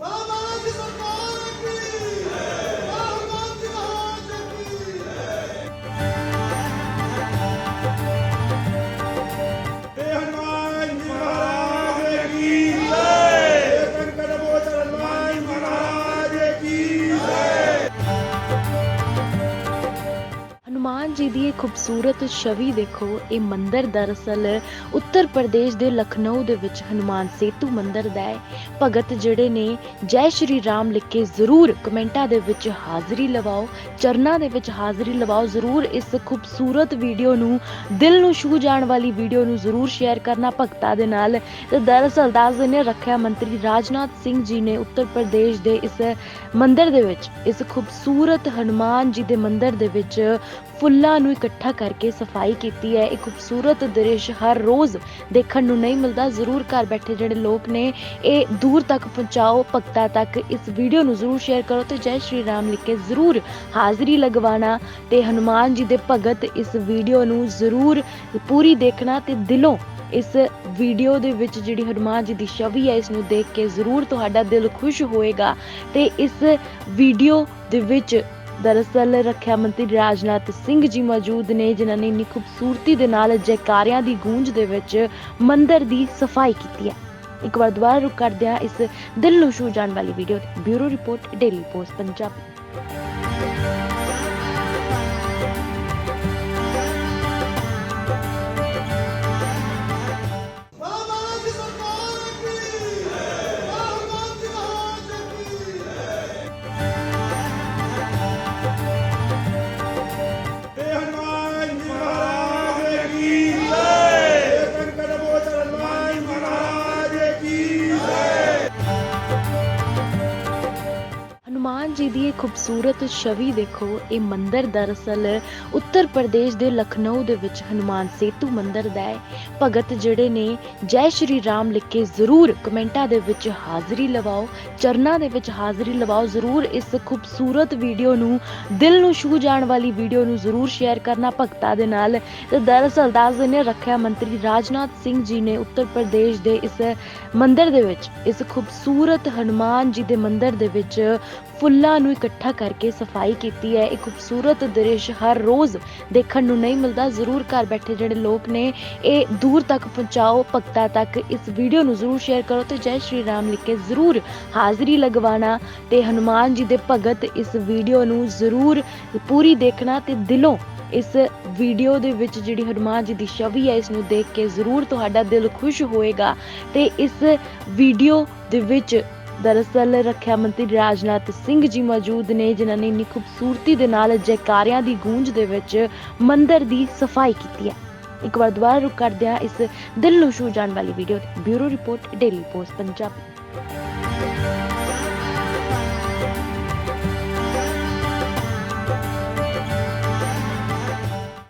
Mama! Hanuman ji ਦੀ ਇਹ ਖੂਬਸੂਰਤ ਛਵੀ ਦੇਖੋ ਇਹ ਮੰਦਿਰ ਦਰਅਸਲ ਉੱਤਰ ਪ੍ਰਦੇਸ਼ ਦੇ ਲਖਨਊ ਦੇ ਵਿੱਚ ਹਨੂਮਾਨ ਸੇਤੂ ਮੰਦਿਰ ਦਾ ਹੈ ਭਗਤ ਜਿਹੜੇ ਨੇ ਜੈ ਸ਼੍ਰੀ ਰਾਮ ਲਿਖ ਕੇ ਜ਼ਰੂਰ ਕਮੈਂਟਾਂ ਦੇ ਵਿੱਚ ਹਾਜ਼ਰੀ ਲਵਾਓ ਚਰਨਾਂ ਦੇ ਵਿੱਚ ਹਾਜ਼ਰੀ ਲਵਾਓ ਜ਼ਰੂਰ ਇਸ ਖੂਬਸੂਰਤ ਵੀਡੀਓ ਨੂੰ ਦਿਲ ਨੂੰ ਛੂ ਜਾਣ ਵਾਲੀ ਵੀਡੀਓ ਨੂੰ ਜ਼ਰੂਰ ਸ਼ੇਅਰ ਕਰਨਾ ਭਗਤਾਂ ਦੇ ਨਾਲ ਤੇ ਦਰਅਸਲ ਦੱਸ ਦਿੰਦੇ ਹਾਂ, ਰੱਖਿਆ ਮੰਤਰੀ ਰਾਜਨਾਥ ਸਿੰਘ ਜੀ ਨੇ ਉੱਤਰ ਪ੍ਰਦੇਸ਼ ਦੇ ਇਸ ਮੰਦਿਰ ਦੇ ਵਿੱਚ ਇਸ ਖੂਬਸੂਰਤ ਹਨੂਮਾਨ ਜੀ ਦੇ ਮੰਦਿਰ ਦੇ ਵਿੱਚ ਫੁੱਲਾਂ ਨੂੰ ਇਕੱਠਾ ਕਰਕੇ ਸਫ਼ਾਈ ਕੀਤੀ ਹੈ। ਇਹ ਖੂਬਸੂਰਤ ਦ੍ਰਿਸ਼ ਹਰ ਰੋਜ਼ ਦੇਖਣ ਨੂੰ ਨਹੀਂ ਮਿਲਦਾ। ਜ਼ਰੂਰ ਘਰ ਬੈਠੇ ਜਿਹੜੇ ਲੋਕ ਨੇ, ਇਹ ਦੂਰ ਤੱਕ ਪਹੁੰਚਾਓ, ਭਗਤਾਂ ਤੱਕ ਇਸ ਵੀਡੀਓ ਨੂੰ ਜ਼ਰੂਰ ਸ਼ੇਅਰ ਕਰੋ ਤੇ ਜੈ ਸ਼੍ਰੀ ਰਾਮ ਲਿਖ ਕੇ ਜ਼ਰੂਰ ਹਾਜ਼ਰੀ ਲਗਵਾਣਾ ਤੇ ਹਨੂਮਾਨ ਜੀ ਦੇ ਭਗਤ ਇਸ ਵੀਡੀਓ ਨੂੰ ਜ਼ਰੂਰ ਪੂਰੀ ਦੇਖਣਾ ਤੇ ਦਿਲੋਂ ਇਸ ਵੀਡੀਓ ਦੇ ਵਿੱਚ ਜਿਹੜੀ ਹਨੂਮਾਨ ਜੀ ਦੀ ਛਵੀ ਹੈ, ਇਸ ਨੂੰ ਦੇਖ ਕੇ ਜ਼ਰੂਰ ਤੁਹਾਡਾ ਦਿਲ ਖੁਸ਼ ਹੋਏਗਾ ਤੇ ਇਸ ਵੀਡੀਓ ਦੇ ਵਿੱਚ ਦਰਅਸਲ ਰੱਖਿਆ ਮੰਤਰੀ ਰਾਜਨਾਥ ਸਿੰਘ ਜੀ ਮੌਜੂਦ ਨੇ, ਜਿਨ੍ਹਾਂ ਨੇ ਇੰਨੀ ਖੂਬਸੂਰਤੀ ਦੇ ਨਾਲ ਜੈਕਾਰਿਆਂ ਦੀ ਗੂੰਜ ਦੇ ਵਿੱਚ ਮੰਦਰ ਦੀ ਸਫ਼ਾਈ ਕੀਤੀ ਹੈ। ਇੱਕ ਵਾਰ ਦੁਬਾਰਾ ਰੁਕ ਕਰਦਿਆਂ ਇਸ ਦਿਲ ਨੂੰ ਛੂ ਜਾਣ ਵਾਲੀ video bureau report daily post Punjabi Hanuman ji ਦੀ ਇਹ ਖੂਬਸੂਰਤ ਛਵੀ ਦੇਖੋ ਇਹ ਮੰਦਿਰ ਦਰਅਸਲ ਉੱਤਰ ਪ੍ਰਦੇਸ਼ ਦੇ ਲਖਨਊ ਦੇ ਵਿੱਚ ਹਨੂਮਾਨ ਸੇਤੂ ਮੰਦਿਰ ਦਾ ਹੈ ਭਗਤ ਜਿਹੜੇ ਨੇ ਜੈ ਸ਼੍ਰੀ ਰਾਮ ਲਿਖ ਕੇ ਜ਼ਰੂਰ ਕਮੈਂਟਾਂ ਦੇ ਵਿੱਚ ਹਾਜ਼ਰੀ ਲਵਾਓ ਚਰਨਾਂ ਦੇ ਵਿੱਚ ਹਾਜ਼ਰੀ ਲਵਾਓ ਜ਼ਰੂਰ ਇਸ ਖੂਬਸੂਰਤ ਵੀਡੀਓ ਨੂੰ ਦਿਲ ਨੂੰ ਛੂ ਜਾਣ ਵਾਲੀ ਵੀਡੀਓ ਨੂੰ ਜ਼ਰੂਰ ਸ਼ੇਅਰ ਕਰਨਾ ਭਗਤਾਂ ਦੇ ਨਾਲ ਤੇ ਦਰਅਸਲ ਦੱਸ ਦਿੰਦੇ ਹਾਂ, ਰੱਖਿਆ ਮੰਤਰੀ ਰਾਜਨਾਥ ਸਿੰਘ ਜੀ ਨੇ ਉੱਤਰ ਪ੍ਰਦੇਸ਼ ਦੇ ਇਸ ਮੰਦਿਰ ਦੇ ਵਿੱਚ ਇਸ ਖੂਬਸੂਰਤ ਹਨੂਮਾਨ ਜੀ ਦੇ ਮੰਦਿਰ ਦੇ ਵਿੱਚ ਫੁੱਲਾਂ ਨੂੰ ਇਕੱਠਾ ਕਰਕੇ ਸਫ਼ਾਈ ਕੀਤੀ ਹੈ। ਇਹ ਖੂਬਸੂਰਤ ਦ੍ਰਿਸ਼ ਹਰ ਰੋਜ਼ ਦੇਖਣ ਨੂੰ ਨਹੀਂ ਮਿਲਦਾ। ਜ਼ਰੂਰ ਘਰ ਬੈਠੇ ਜਿਹੜੇ ਲੋਕ ਨੇ, ਇਹ ਦੂਰ ਤੱਕ ਪਹੁੰਚਾਓ, ਭਗਤਾਂ ਤੱਕ ਇਸ ਵੀਡੀਓ ਨੂੰ ਜ਼ਰੂਰ ਸ਼ੇਅਰ ਕਰੋ ਤੇ ਜੈ ਸ਼੍ਰੀ ਰਾਮ ਲਿਖ ਕੇ ਜ਼ਰੂਰ ਹਾਜ਼ਰੀ ਲਗਵਾਣਾ ਤੇ ਹਨੂਮਾਨ ਜੀ ਦੇ ਭਗਤ ਇਸ ਵੀਡੀਓ ਨੂੰ ਜ਼ਰੂਰ ਪੂਰੀ ਦੇਖਣਾ ਤੇ ਦਿਲੋਂ ਇਸ ਵੀਡੀਓ ਦੇ ਵਿੱਚ ਜਿਹੜੀ ਹਨੂਮਾਨ ਜੀ ਦੀ ਛਵੀ ਹੈ, ਇਸ ਨੂੰ ਦੇਖ ਕੇ ਜ਼ਰੂਰ ਤੁਹਾਡਾ ਦਿਲ ਖੁਸ਼ ਹੋਏਗਾ ਤੇ ਇਸ ਵੀਡੀਓ ਦੇ ਵਿੱਚ ਦਰਅਸਲ ਰੱਖਿਆ ਮੰਤਰੀ ਰਾਜਨਾਥ ਸਿੰਘ ਜੀ ਮੌਜੂਦ ਨੇ, ਜਿਨ੍ਹਾਂ ਨੇ ਇੰਨੀ ਖੂਬਸੂਰਤੀ ਦੇ ਨਾਲ ਜੈਕਾਰਿਆਂ ਦੀ ਗੂੰਜ ਦੇ ਵਿੱਚ ਮੰਦਰ ਦੀ ਸਫ਼ਾਈ ਕੀਤੀ ਹੈ। ਇੱਕ ਵਾਰ ਦੁਬਾਰਾ ਰੁਕ ਕਰਦਿਆਂ ਇਸ ਦਿਲ ਨੂੰ ਛੂ ਜਾਣ ਵਾਲੀ video bureau report daily post Punjabi